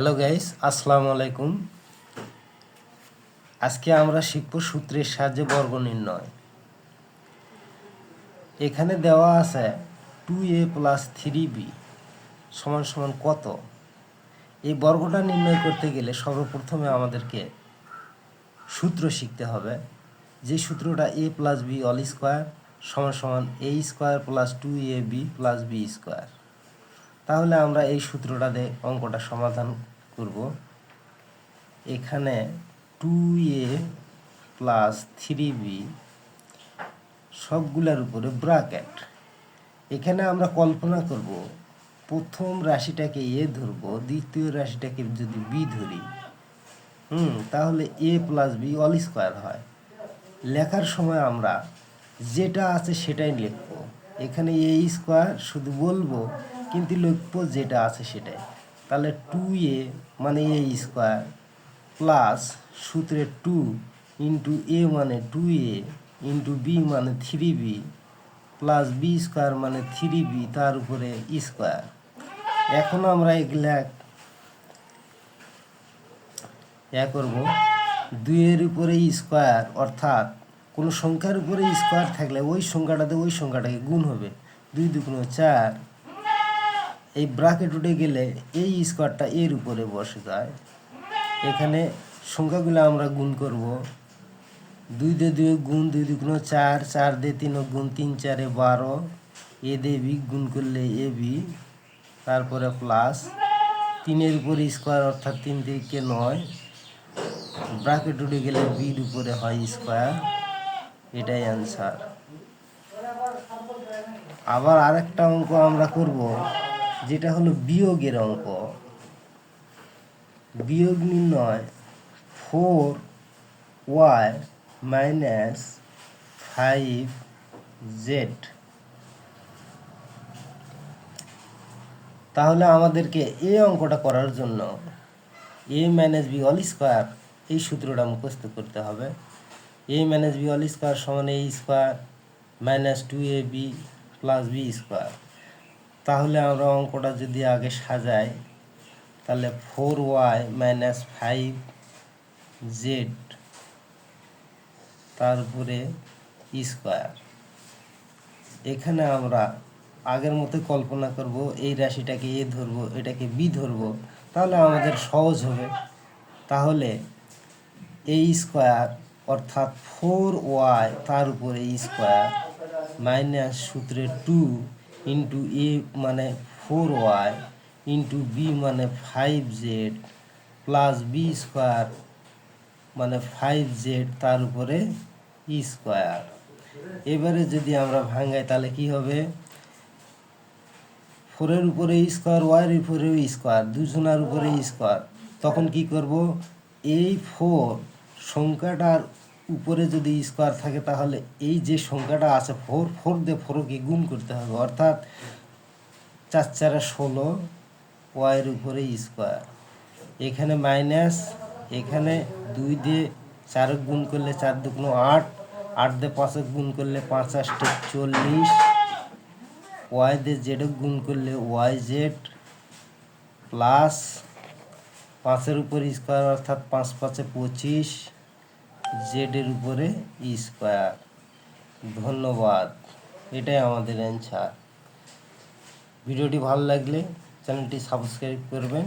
Hello guys আসসালামু আলাইকুম আজকে আমরা শিখব সূত্রের সাহায্যে বর্গ নির্ণয়। এখানে দেওয়া আছে two a plus three b সমান সমান কত? এই বর্গটা নির্ণয় করতে গেলে সর্বপ্রথমে আমাদেরকে সূত্র শিখতে হবে। যে সূত্রটা a plus b all square সমান সমান a square plus two a b plus b square তাহলে আমরা এই সূত্রটা দিয়ে অঙ্কটা সমাধান করব। এখানে two a plus three b সবগুলোর উপরে ব্রাকেট এখানে আমরা কল্পনা করব, প্রথম রাশিটাকে এ ধরব, দ্বিতীয় রাশিটাকে যদি বি ধরি, হুম, তাহলে a plus b all square হয়। লেখার সময় আমরা যেটা আছে সেটাই লিখব। এখানে এ স্কোয়ার শুধু বলব কিন্তু লক্ষ্য যেটা আছে সেটাই। তাহলে টু এ মানে এ স্কোয়ার প্লাস সূত্রে টু ইন্টু এ মানে টু এ ইন্টু বি মানে three b plus b square মানে থ্রি বি তার উপরে স্কোয়ার এখন আমরা এগুলা এ করব। দুইয়ের উপরে স্কোয়ার অর্থাৎ কোনো সংখ্যার উপরে স্কোয়ার থাকলে ওই সংখ্যাটাতে ওই সংখ্যাটাকে গুণ হবে। দুই দুগুণ চার এই ব্রাকেট উঠে গেলে এই স্কোয়ারটা এর উপরে বসে যায়। এখানে সংখ্যাগুলো আমরা গুণ করব। দুই দিয়ে দুই গুণ, দুই দুগুণ চার চার দিয়ে তিন গুণ, তিন চারে বারো। এ দিয়ে বি গুণ করলে এ বি, তারপরে প্লাস তিনের উপরে স্কোয়ার অর্থাৎ তিন থেকে নয়। ব্রাকেট উঠে গেলে বির উপরে হয় স্কোয়ার এটাই অ্যান্সার আবার আরেকটা অঙ্ক আমরা করব। যেটা হলো বিয়োগের অঙ্ক। বিয়োগ নির্ণয় four y minus five z. তাহলে আমাদেরকে এই অঙ্কটা করার জন্য a minus b all square এই সূত্রটা মুখস্থ করতে হবে। A minus b all square সমান a square minus two a b plus b square. তাহলে আমরা অঙ্কটা যদি আগে সাজাই, তাহলে four y minus five z, তারপরে স্কোয়ার। এখানে আমরা আগের মতো কল্পনা করব, এই রাশিটাকে এ ধরবো, এটাকে বি ধরবো, তাহলে আমাদের সহজ হবে। তাহলে এই স্কোয়ার অর্থাৎ ফোর ওয়াই তার উপরে স্কোয়ার মাইনাস সূত্রে টু ইন্টু এ মানে ফোর ওয়াই ইন্টু বি মানে five z plus b square মানে ফাইভ জেড তার উপরে ই স্কোয়ার এবারে যদি আমরা ভাঙাই, তাহলে কি হবে? ফোরের উপরে স্কোয়ার ওয়াইয়ের উপরেও স্কোয়ার দুজনার উপরে স্কোয়ার তখন কি করব? এই ফোর সংখ্যাটার উপরে যদি স্কোয়ার থাকে তাহলে এই যে সংখ্যাটা আছে ফোর ফোর দিয়ে ফোরকে গুণ করতে হবে। অর্থাৎ চার চারে ষোলো ওয়াইয়ের উপরে স্কোয়ার এখানে মাইনাস এখানে দুই দিয়ে চার গুণ করলে চার দুগুণ আট আট দিয়ে পাঁচক গুণ করলে পাঁচ আষ্টে চল্লিশ। ওয়াই দিয়ে জেড গুণ করলে ওয়াই জেড প্লাস পাঁচের উপর স্কোয়ার অর্থাৎ পাঁচ পাঁচে পঁচিশ। জেডের উপরে ই স্কোয়ার ধন্যবাদ। এটাই আমাদের অ্যান্সার ভিডিওটি ভালো লাগলে চ্যানেলটি সাবস্ক্রাইব করবেন।